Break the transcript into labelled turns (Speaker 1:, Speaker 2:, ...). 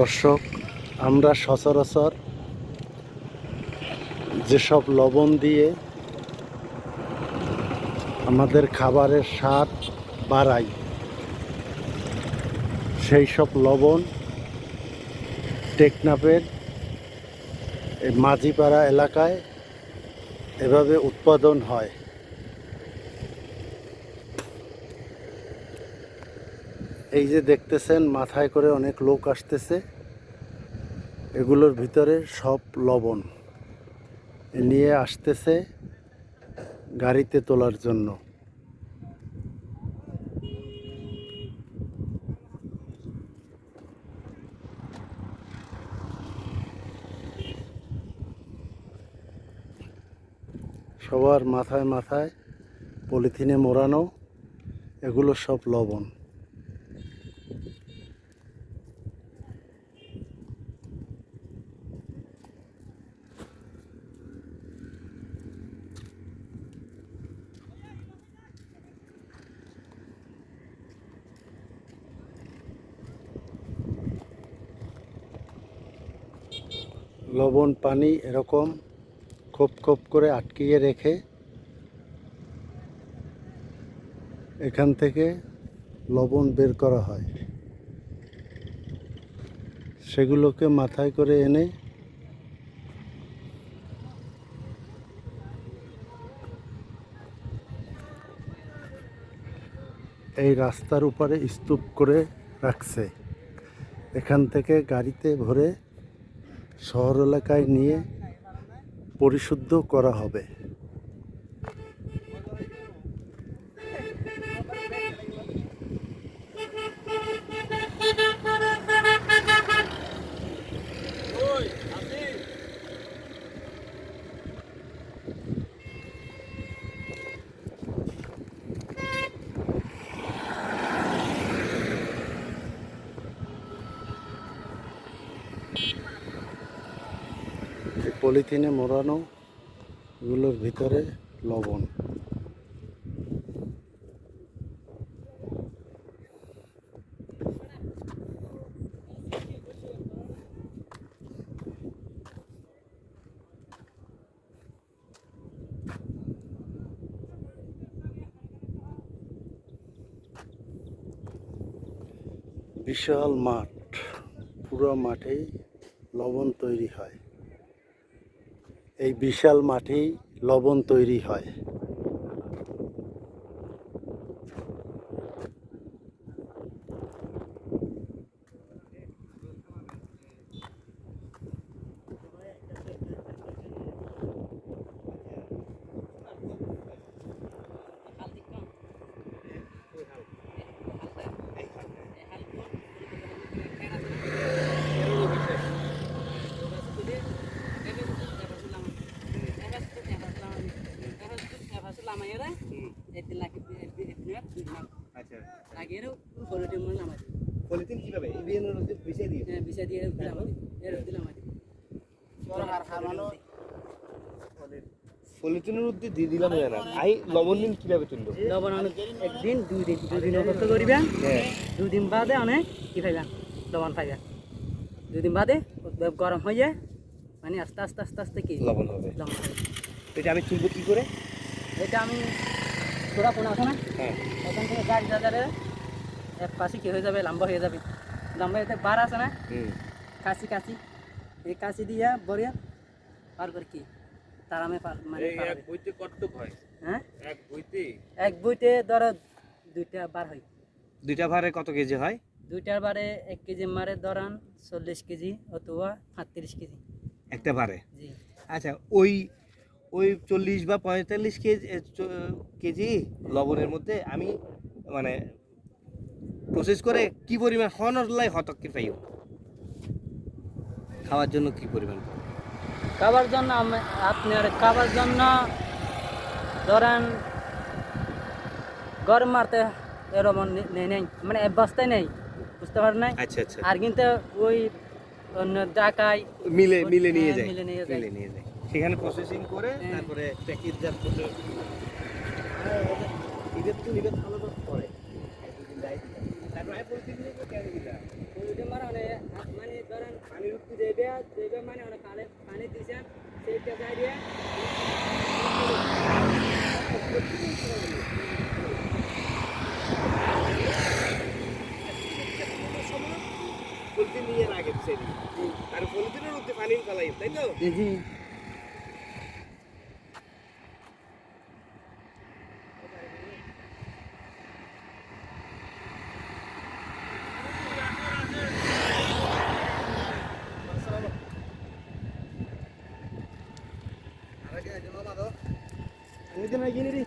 Speaker 1: দর্শক, আমরা সচরাচর যেসব লবণ দিয়ে আমাদের খাবারের স্বাদ বাড়াই, সেই সব লবণ টেকনাফের মাঝিপাড়া এলাকায় এভাবে উৎপাদন হয়। এই যে দেখতেছেন, মাথায় করে অনেক লোক আসতেছে। এগুলোর ভিতরে সব লবণ নিয়ে আসতেছে গাড়িতে তোলার জন্য। সবার মাথায় মাথায় পলিথিনে মোড়ানো, এগুলো সব লবণ। লবণ, পানি এরকম খোপ খোপ করে আটকিয়ে রেখে এখান থেকে লবণ বের করা হয়। সেগুলোকে মাথায় করে এনে এই রাস্তার উপরে স্তূপ করে রাখছে। এখান থেকে গাড়িতে ভরে শহর এলাকায় নিয়ে পরিশুদ্ধ করা হবে। এই পলিথিনে মোড়ানো এগুলোর ভিতরে লবণ। বিশাল মাঠ পুরো মাঠেই লবণ তৈরি হয়। এই বিশাল মাঠেই লবণ তৈরি হয়
Speaker 2: আচ্ছা
Speaker 3: পলিথিন
Speaker 2: পলিথিন কীভাবে? ইভিএনের মধ্যে বিছিয়ে দিয়ে। পলিথিনের মধ্যে দিয়ে দিলাম না আই লবণ দিন কীভাবে তুললো
Speaker 3: লবণ অনেক একদিন দুই দিন দুই দিন অবস্থা করিবা।
Speaker 2: হ্যাঁ।
Speaker 3: দুই দিন বাদে অনেক কি পাইবা লবণ পাইবা দুই দিন বাদে গরম হয়ে যায় মানে আস্তে আস্তে আস্তে আস্তে কি?
Speaker 2: লবণ হবে।
Speaker 3: লবণ হবে।
Speaker 2: এটা আমি তুলবো কি করে?
Speaker 3: এটা আমি তোরা কোন আছে না?
Speaker 2: হ্যাঁ।
Speaker 3: ওখান থেকে গাড়ি যাজারে এক পাশে কি হয়ে যাবে? লম্বা হয়ে যাবে। লম্বা হয়ে বার আছে না? কাশি কাশি। এই কাশি দিয়া বড়িয়া পার করে কি? তার আমি মানে হবে।
Speaker 2: বইতে কতটুক হয়?
Speaker 3: হ্যাঁ?
Speaker 2: এক বইতে?
Speaker 3: এক বইতে ধরো দুইটা বার হয়।
Speaker 2: দুইটা ভারে কত কেজি হয়?
Speaker 3: দুইটার বারে এক কেজি মারে ধরান চল্লিশ কেজি অথবা সাতত্রিশ কেজি।
Speaker 2: একটা বারে
Speaker 3: জি।
Speaker 2: আচ্ছা ওই ওই চল্লিশ বা পঁয়তাল্লিশ কেজি কেজি লবণের মধ্যে আমি মানে প্রসেস করে কি পরিমাণ হনলাই হতককে পাইও খাওয়ার জন্য কি পরিমাণ?
Speaker 3: খাবার জন্য আমি- আপনার খাবার জন্য ধরেন গরম মারতে এরকম নেই নেই মানে অভ্যস্তায় নেই বুঝতে পারেন নাই?
Speaker 2: আচ্ছা আচ্ছা।
Speaker 3: আর কিন্তু ওই অন্য ডাকায়
Speaker 2: মিলে মিলে নিয়ে
Speaker 3: হ্যাঁ,
Speaker 2: যায়
Speaker 3: মিলে নিয়ে যায়।
Speaker 2: মিলে নিয়ে যায়। সেখানে প্রসেসিং করে
Speaker 3: হ্যাঁ।
Speaker 2: তারপরে প্যাকেটজাত করতে ঈদের তো ঈদের দাওয়া করে তারপরে আমি বলতে গেলে কেন দিলা
Speaker 3: ওইটা মারা মানে মানে যেভাবে মানে পানি দিয়েছেন সেইটা
Speaker 2: নিয়ে রাখে সেটি আর পলিথিনের মধ্যে পানি ফেলাই তাই তো
Speaker 3: জি
Speaker 2: আমি তো না কিনে রে